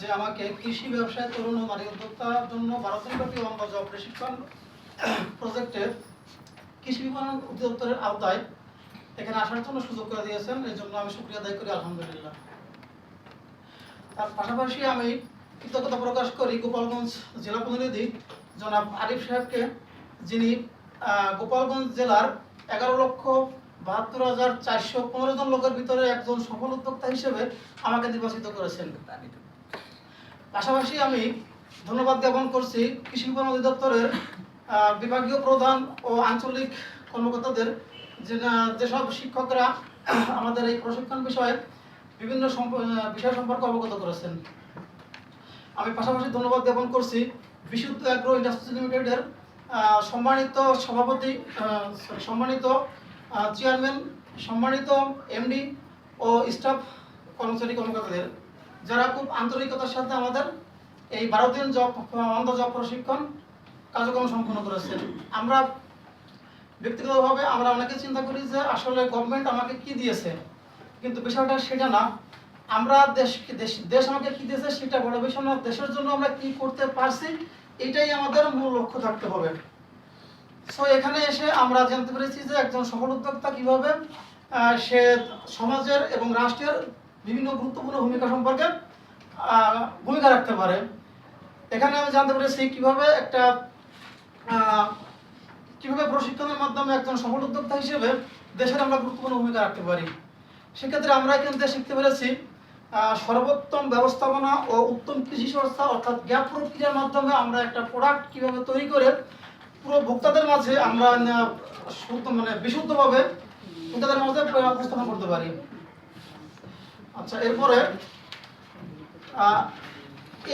যে আমাকে কৃষি ব্যবসায় তরুণ ও নারী উদ্যোক্তার জন্য বারো দিনব্যাপী প্রশিক্ষণ প্রজেক্টে কৃষি বিপণন অধিদপ্তরের আওতায় এখানে আসার জন্য সুযোগ করে দিয়েছেন। এই জন্য আমি শুক্রিয়া আদায় করি, আলহামদুলিল্লাহ। তার পাশাপাশি আমি কৃতজ্ঞতা প্রকাশ করি গোপালগঞ্জ জেলা প্রতিনিধি জনাব আরিফ সাহেবকে, যিনি গোপালগঞ্জ জেলার এগারো লক্ষ বাহাত্তর হাজার চারশো পনেরো জন লোকের ভিতরে একজন সফল উদ্যোক্তা হিসেবে আমাকে নির্বাচিত করেছেন পাশাপাশি আমি ধন্যবাদ জ্ঞাপন করছি কৃষি বিপণন অধিদপ্তরের বিভাগীয় প্রধান ও আঞ্চলিক কর্মকর্তাদের যেসব শিক্ষকরা আমাদের এই প্রশিক্ষণ বিষয়ে বিভিন্ন বিষয় সম্পর্কে অবগত করেছেন। আমি পাশাপাশি ধন্যবাদ জ্ঞাপন করছি বিশুদ্ধ অ্যাগ্রো ইন্ডাস্ট্রি লিমিটেডের সম্মানিত সভাপতি সম্মানিত চেয়ারম্যান সম্মানিত এমডি ও স্টাফ কর্মচারী কর্মকর্তাদের, যারা খুব আন্তরিকতার সাথে আমাদের এই বারো দিন জব অন্ধ জব প্রশিক্ষণ কার্যক্রম সম্পন্ন করেছেন। আমরা ব্যক্তিগতভাবে আমরা অনেকে চিন্তা করি যে আসলে গভর্নমেন্ট আমাকে কি দিয়েছে, কিন্তু বিষয়টা সেটা না। আমরা দেশ দেশ আমাকে কি দিয়েছে সেটা বড় বিষয় না দেশের জন্য আমরা কি করতে পারছি, এটাই আমাদের মূল লক্ষ্য থাকতে হবে। সো এখানে এসে আমরা জানতে পেরেছি যে একজন সফল উদ্যোক্তা কীভাবে সে সমাজের এবং রাষ্ট্রের বিভিন্ন গুরুত্বপূর্ণ ভূমিকা সম্পর্কে ভূমিকা রাখতে পারে। এখানে আমি জানতে পেরেছি কীভাবে একটা কীভাবে প্রশিক্ষণের মাধ্যমে একজন সফল উদ্যোক্তা হিসেবে দেশের আমরা গুরুত্বপূর্ণ ভূমিকা রাখতে পারি। সেক্ষেত্রে আমরা এখান থেকে শিখতে পেরেছি সর্বোত্তম ব্যবস্থাপনা ও উত্তম কৃষি সংস্থা অর্থাৎ গ্যাপ প্রক্রিয়ার মাধ্যমে আমরা একটা প্রোডাক্ট কীভাবে তৈরি করে পুরো ভোক্তাদের মাঝে আমরা শুদ্ধ মানে বিশুদ্ধভাবে ভোক্তাদের মাঝে উপস্থাপন করতে পারি। আচ্ছা এরপরে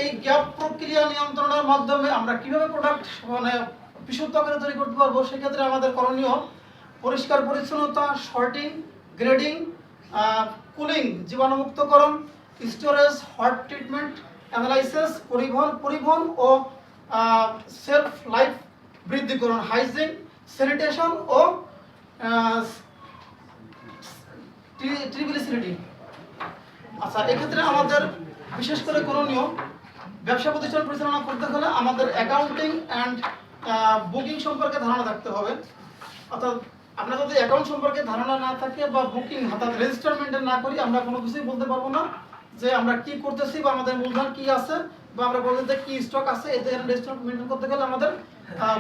এই গ্যাপ প্রক্রিয়া নিয়ন্ত্রণের মাধ্যমে আমরা কীভাবে প্রোডাক্ট মানে বিশুদ্ধ আকারে তৈরি করতে পারব, সেক্ষেত্রে আমাদের করণীয় পরিষ্কার পরিচ্ছন্নতা শর্টিং গ্রেডিং কুলিং জীবাণুমুক্তকরণ স্টোরেজ হট ট্রিটমেন্ট অ্যানালাইসিস পরিবহন পরিবহন ও সেলফ লাইফ বৃদ্ধিকরণ হাইজিন, স্যানিটেশন ও ট্রিবিলিসিটি আচ্ছা এক্ষেত্রে আমাদের বিশেষ করে করণীয় ব্যবসা প্রতিষ্ঠান পরিচালনা করতে হলে আমাদের অ্যাকাউন্টিং অ্যান্ড বুকিং সম্পর্কে ধারণা থাকতে হবে। অর্থাৎ আমরা যদি অ্যাকাউন্ট সম্পর্কে ধারণা না থাকে বা বুকিং অর্থাৎ রেজিস্টার মেনটেন না করি, আমরা কোনো কিছুই বলতে পারব না। যে আমরা কি করতেছি বা আমাদের মূলধন কি আছে বা আমরা বলতে কি স্টক আছে এতে রেজিস্টার মেনটেন করতে গেলে আমাদের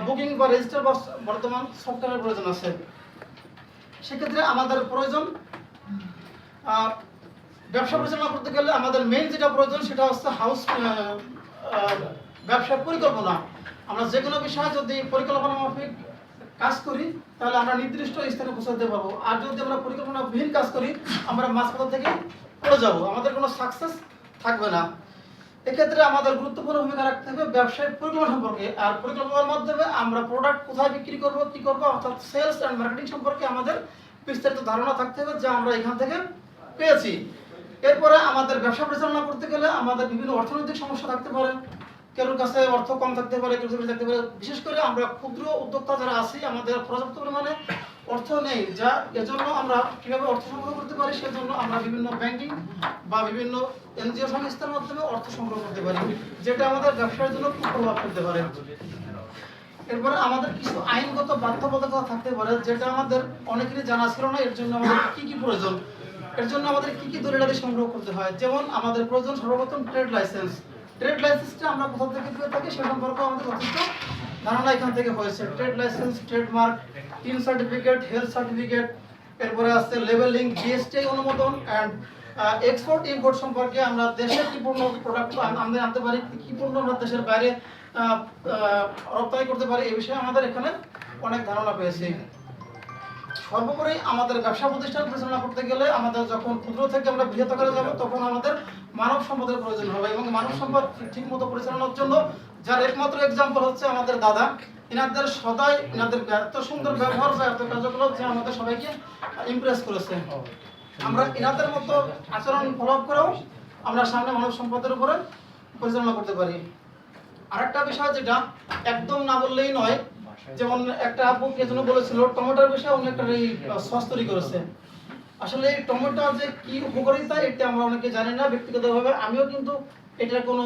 বুকিং বা রেজিস্টার বা বর্তমান সফটওয়্যারের প্রয়োজন আছে। সেক্ষেত্রে আমাদের প্রয়োজন ব্যবসা পরিচালনা করতে গেলে আমাদের মেইন যেটা প্রয়োজন সেটা হচ্ছে হাউস ব্যবসা পরিকল্পনা। আমরা যে কোনো বিষয়ে যদি পরিকল্পনা মাফিক কাজ করি, তাহলে আমরা নির্দিষ্ট স্থানে পৌঁছাতে পারব। আর যদি আমরা পরিকল্পনাবিহীন কাজ করি, আমরা মাঝপথ থেকে পড়ে যাব। আমাদের কোনো সাকসেস থাকবে না। এক্ষেত্রে আমাদের গুরুত্বপূর্ণ ভূমিকা রাখতে হবে ব্যবসায়িক পরিকল্পনা সম্পর্কে। আর পরিকল্পনার মাধ্যমে আমরা প্রোডাক্ট কোথায় বিক্রি করব, কি করব, অর্থাৎ সেলস অ্যান্ড মার্কেটিং সম্পর্কে আমাদের বিস্তারিত ধারণা থাকতে হবে যা আমরা এখান থেকে পেয়েছি। এরপরে আমাদের ব্যবসা পরিচালনা করতে গেলে আমাদের বিভিন্ন অর্থনৈতিক সমস্যা থাকতে পারে। কারোর কাছে অর্থ কম থাকতে পারে কেউ থাকতে পারে। বিশেষ করে আমরা ক্ষুদ্র উদ্যোক্তা যারা আছি, আমাদের পর্যাপ্ত পরিমাণে অর্থ নেই, যা এজন্য আমরা কীভাবে অর্থ সংগ্রহ করতে পারি সেজন্য আমরা বিভিন্ন ব্যাংকিং বা বিভিন্ন এনজিও সংস্থার মাধ্যমে অর্থ সংগ্রহ করতে পারি, যেটা আমাদের ব্যবসার জন্য খুব প্রভাব ফেলতে পারে। এরপরে আমাদের কিছু আইনগত বাধ্যবাধকতা থাকতে পারে, যেটা আমাদের অনেকেরই জানা ছিল না, এর জন্য আমাদের কি কি প্রয়োজন? এর জন্য আমাদের কি কি দলিলাদি সংগ্রহ করতে হয়? যেমন আমাদের প্রয়োজন সর্বপ্রথম ট্রেড লাইসেন্স ট্রেড লাইসেন্সটা আমরা কোথা থেকে পেয়ে থাকি সে সম্পর্কে আমাদের যথেষ্ট ধারণা এখান থেকে হয়েছে। Trade licence trademark TIN certificate health certificate এরপরে আছে লেভেলিং জিএসটি অনুমোদন অ্যান্ড এক্সপোর্ট ইম্পোর্ট সম্পর্কে আমরা দেশে কি পণ্য প্রোডাক্ট আমদানি আনতে পারি, কি পণ্য আমরা দেশের বাইরে রপ্তানি করতে পারি, এই বিষয়ে আমাদের এখানে অনেক ধারণা পেয়েছি। সর্বোপরি আমাদের ব্যবসা প্রতিষ্ঠান পরিচালনা করতে গেলে আমাদের যখন ক্ষুদ্র থেকে আমরা বৃহত্তরে যাব, তখন আমাদের মানব সম্পদের প্রয়োজন হবে এবং মানব সম্পদ ঠিক মতো পরিচালনার জন্য যার একমাত্র এক্সাম্পল হচ্ছে আমাদের দাদা। এনাদের সদাই এনাদের এত সুন্দর ব্যবহার বা এত কার্যকলাপ যে আমাদের সবাইকে ইমপ্রেস করেছে। আমরা এনাদের মতো আচরণ ফলো করেও আমরা সামনে মানব সম্পদের উপরে পরিচালনা করতে পারি। আরেকটা বিষয় যেটা একদম না বললেই নয় যেমন একটা আপু কে যেন বলেছিল, টমেটোর বিষয়ে উনি একটা এই সস তৈরি করেছে। আসলে এই টমেটো যে কি উপকারিতা, এটা আমরা অনেকে জানি না ব্যক্তিগতভাবে। আমিও কিন্তু এটার কোনো